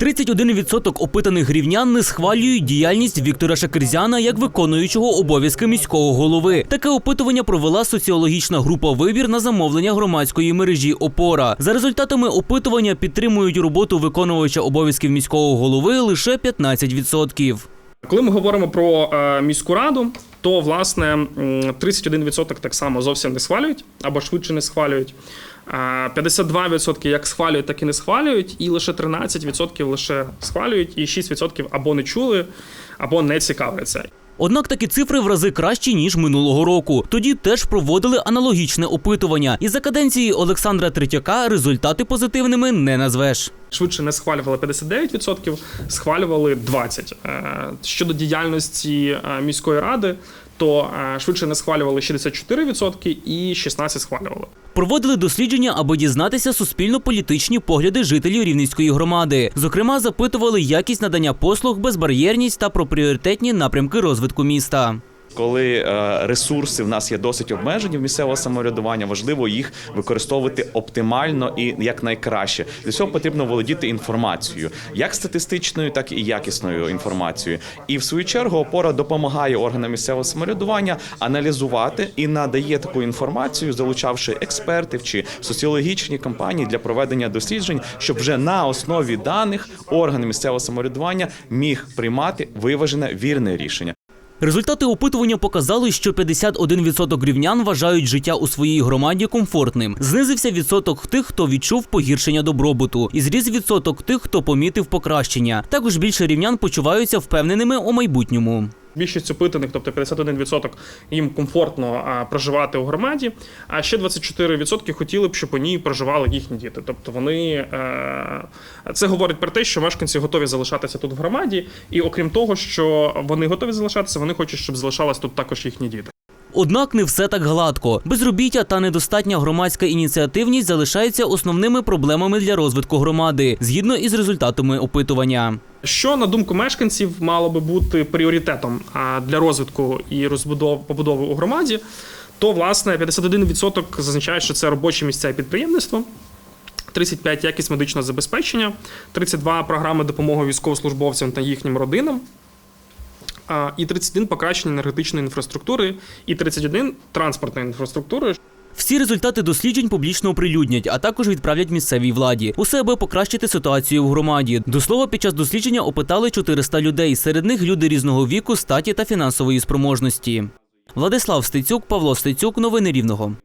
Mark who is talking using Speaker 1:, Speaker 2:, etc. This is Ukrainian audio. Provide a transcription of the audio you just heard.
Speaker 1: 31% опитаних рівнян не схвалюють діяльність Віктора Шакерзяна як виконуючого обов'язки міського голови. Таке опитування провела соціологічна група вибір на замовлення громадської мережі Опора. За результатами опитування підтримують роботу виконувача обов'язків міського голови лише 15%.
Speaker 2: Коли ми говоримо про е, міську раду, то власне м, 31% так само зовсім не схвалюють або швидше не схвалюють. Е, 52% як схвалюють, так і не схвалюють, і лише 13% лише схвалюють, і 6% або не чули, або не цікавляться.
Speaker 1: Однак такі цифри в рази кращі ніж минулого року. Тоді теж проводили аналогічне опитування. І за каденції Олександра Третяка результати позитивними не назвеш.
Speaker 2: Швидше не схвалювали 59%, схвалювали 20%. Е, Щодо діяльності е, міської ради, то е, швидше не схвалювали 64% і 16% схвалювали.
Speaker 1: Проводили дослідження, аби дізнатися суспільно-політичні погляди жителів Рівненської громади. Зокрема, запитували якість надання послуг, безбар'єрність та про пріоритетні напрямки розвитку міста.
Speaker 3: Коли е, ресурси в нас є досить обмежені в місцевого самоврядування, важливо їх використовувати оптимально і якнайкраще. Для цього потрібно володіти інформацією, як статистичною, так і якісною інформацією. І в свою чергу опора допомагає органам місцевого самоврядування аналізувати і надає таку інформацію, залучавши експертів чи соціологічні кампанії для проведення досліджень, щоб вже на основі даних орган місцевого самоврядування міг приймати виважене вірне рішення.
Speaker 1: Результати опитування показали, що 51% рівнян вважають життя у своїй громаді комфортним. Знизився відсоток тих, хто відчув погіршення добробуту, і зріс відсоток тих, хто помітив покращення. Також більше рівнян почуваються впевненими у майбутньому.
Speaker 2: Більшість опитаних, тобто 51% їм комфортно а, проживати у громаді, а ще 24% хотіли б, щоб у ній проживали їхні діти. Тобто вони е, це говорить про те, що мешканці готові залишатися тут в громаді, і окрім того, що вони готові залишатися, вони хочуть, щоб залишались тут також їхні діти.
Speaker 1: Однак не все так гладко. Безробіття та недостатня громадська ініціативність залишаються основними проблемами для розвитку громади, згідно із результатами опитування.
Speaker 2: Що на думку мешканців мало би бути пріоритетом для розвитку і розбудов побудови у громаді, то власне 51% зазначає, що це робочі місця і підприємництво. 35 якість медичного забезпечення, 32 програми допомоги військовослужбовцям та їхнім родинам, і 31 покращення енергетичної інфраструктури, і 31 транспортної інфраструктури.
Speaker 1: Всі результати досліджень публічно оприлюднять, а також відправлять місцевій владі. Усе аби покращити ситуацію в громаді. До слова, під час дослідження опитали 400 людей. Серед них люди різного віку, статі та фінансової спроможності. Владислав Стецюк, Павло Стецюк, новини Рівного.